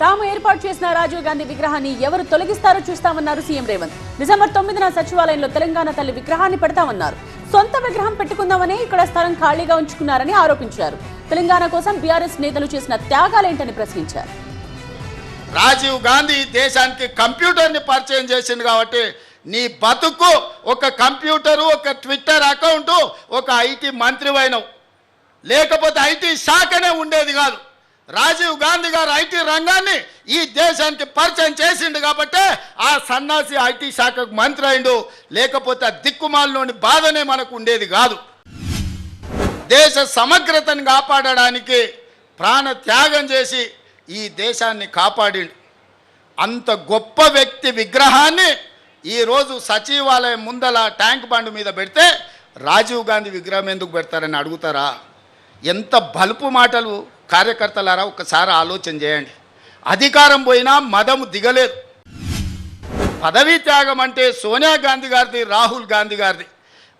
తాము ఏర్పాటు చేసిన రాజీవ్ గాంధీ విగ్రహాన్ని ఎవరు తొలగిస్తారో చూస్తామన్నారు సీఎం రేవంత్. డిసెంబర్ తొమ్మిదిన సచివాలయంలో తెలంగాణ తల్లి విగ్రహాన్ని పెడతామన్నారు. సొంత విగ్రహం పెట్టుకుందామని ఇక్కడ స్థలం ఖాళీగా ఉంచుకున్నారని ఆరోపించారు. తెలంగాణ కోసం బీఆర్ఎస్ నేతలు చేసిన త్యాగాలేంటని ప్రశ్నించారు. రాజీవ్ గాంధీ దేశానికి కంప్యూటర్ని పరిచయం చేసింది కాబట్టి నీ బతుకు ఒక కంప్యూటరు ఒక ట్విట్టర్ అకౌంటు ఒక ఐటీ మంత్రివైనవు. లేకపోతే ఐటీ శాఖనే ఉండేది కాదు. రాజీవ్ గాంధీ గారు ఐటీ రంగాన్ని ఈ దేశానికి పరిచయం చేసిండు కాబట్టి ఆ సన్నాసి ఐటీ శాఖకు మంత్రి అయిండు. లేకపోతే ఆ దిక్కుమాలలోని బాధనే మనకు ఉండేది కాదు. దేశ సమగ్రతను కాపాడడానికి ప్రాణ త్యాగం చేసి ఈ దేశాన్ని కాపాడిండు. అంత గొప్ప వ్యక్తి విగ్రహాన్ని ఈరోజు సచివాలయం ముందల ట్యాంక్ బండ్ మీద పెడితే రాజీవ్ గాంధీ విగ్రహం ఎందుకు పెడతారని అడుగుతారా? ఎంత బలుపు మాటలు కార్యకర్తలారా ఒకసారి ఆలోచన చేయండి. అధికారం పోయినా మదము దిగలేదు. పదవీ త్యాగం అంటే సోనియా గాంధీ గారిది రాహుల్ గాంధీ గారిది.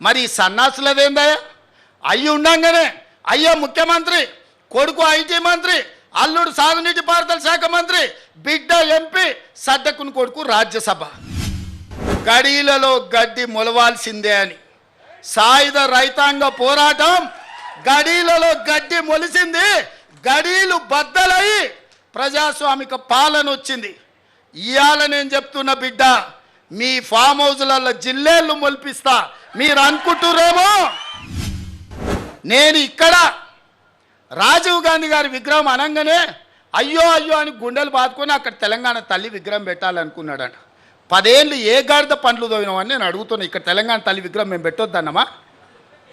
మరి సన్నాసులదేందయ్యా? అయ్యి ఉండంగానే అయ్యో ముఖ్యమంత్రి కొడుకు ఐటీ మంత్రి అల్లుడు సాగునీటి పారుదల శాఖ మంత్రి బిడ్డ ఎంపీ సడ్డకుని కొడుకు రాజ్యసభ. గడీలలో గడ్డి మొలవాల్సిందే అని. సాయుధ రైతాంగ పోరాటం గడీలలో గడ్డి మొలిసింది గడీలు బద్దలై ప్రజాస్వామిక పాలన వచ్చింది. ఇవాళ నేను చెప్తున్న బిడ్డ మీ ఫామ్ హౌస్లలో జిల్లేళ్ళు మొలిపిస్తా. మీరు అనుకుంటురేమో నేను ఇక్కడ రాజీవ్ గాంధీ గారి విగ్రహం అనగానే అయ్యో అయ్యో అని గుండెలు బాదుకొని అక్కడ తెలంగాణ తల్లి విగ్రహం పెట్టాలనుకున్నాడంట. పదేళ్ళు ఏ గాడిద పండ్లు తోవినామని నేను అడుగుతున్నాను ఇక్కడ తెలంగాణ తల్లి విగ్రహం మేము పెట్టొద్దన్నమా?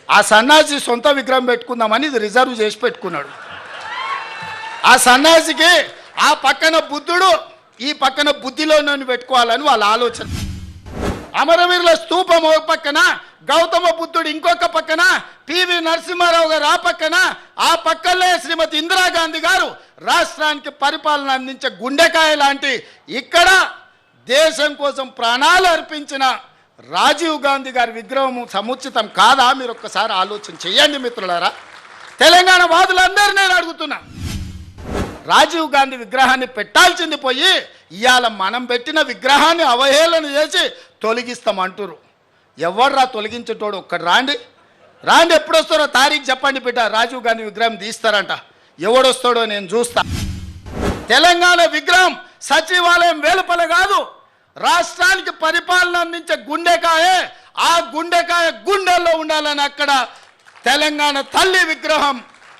ఆ సన్నాసి సొంత విగ్రహం పెట్టుకుందామని ఇది రిజర్వ్ చేసి పెట్టుకున్నాడు. ఆ సన్యాసికి ఆ పక్కన బుద్ధుడు ఈ పక్కన బుద్ధిలో నన్ను పెట్టుకోవాలని వాళ్ళ ఆలోచన. అమరవీరుల స్తూపం ఒక పక్కన గౌతమ బుద్ధుడు ఇంకొక పక్కన పివి నరసింహారావు గారు ఆ పక్కన ఆ పక్కనే శ్రీమతి ఇందిరాగాంధీ గారు రాష్ట్రానికి పరిపాలన అందించే గుండెకాయ లాంటి ఇక్కడ దేశం కోసం ప్రాణాలు అర్పించిన రాజీవ్ గాంధీ గారి విగ్రహం సముచితం కాదా? మీరు ఒక్కసారి ఆలోచన చేయండి మిత్రులారా. తెలంగాణ వాదులందరూ నేను అడుగుతున్నా. రాజీవ్ గాంధీ విగ్రహాన్ని పెట్టాల్సింది పోయి ఇవాళ మనం పెట్టిన విగ్రహాన్ని అవహేళన చేసి తొలగిస్తామంటారు ఎవర్రా తొలగించేటోడు? ఒక్కడు రాండి. రాండి ఎప్పుడు వస్తారో తారీఖు చెప్పండి బిడ్డ. రాజీవ్ గాంధీ విగ్రహం తీస్తారంట. ఎవడొస్తాడో నేను చూస్తా. తెలంగాణ విగ్రహం సచివాలయం వేలుపల కాదు. రాష్ట్రానికి పరిపాలన అందించే గుండెకాయే. ఆ గుండెకాయ గుండెల్లో ఉండాలని అక్కడ తెలంగాణ తల్లి విగ్రహం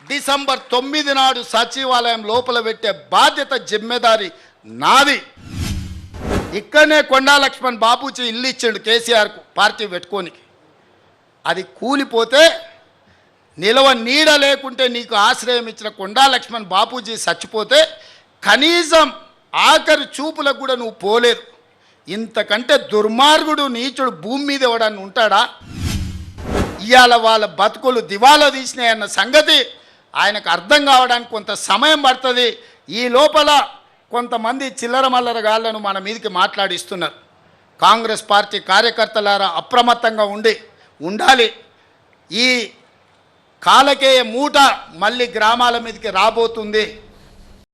డిసెంబర్ తొమ్మిది నాడు సచివాలయం లోపల పెట్టే బాధ్యత జిమ్మెదారి నాది. ఇక్కడనే కొండా లక్ష్మణ్ బాబూజీ ఇల్లు ఇచ్చిండు కేసీఆర్కు పార్టీ పెట్టుకోనికి. అది కూలిపోతే నిలవ నీడ లేకుంటే నీకు ఆశ్రయం ఇచ్చిన కొండా లక్ష్మణ్ బాపూజీ చచ్చిపోతే కనీసం ఆఖరి చూపులకు కూడా నువ్వు పోలేదు ఇంతకంటే దుర్మార్గుడు నీచుడు భూమి మీద ఎవడన్నా ఉంటాడా? ఇవాళ వాళ్ళ బతుకులు దివాలా తీసినాయన్న సంగతి ఆయనకు అర్థం కావడానికి కొంత సమయం పడుతుంది. ఈ లోపల కొంతమంది చిల్లర మల్లర గాళ్ళను మన మీదకి మాట్లాడిస్తున్నారు. కాంగ్రెస్ పార్టీ కార్యకర్తలారా అప్రమత్తంగా ఉండి ఉండాలి. ఈ కాలకేయ మూట మళ్ళీ గ్రామాల మీదకి రాబోతుంది.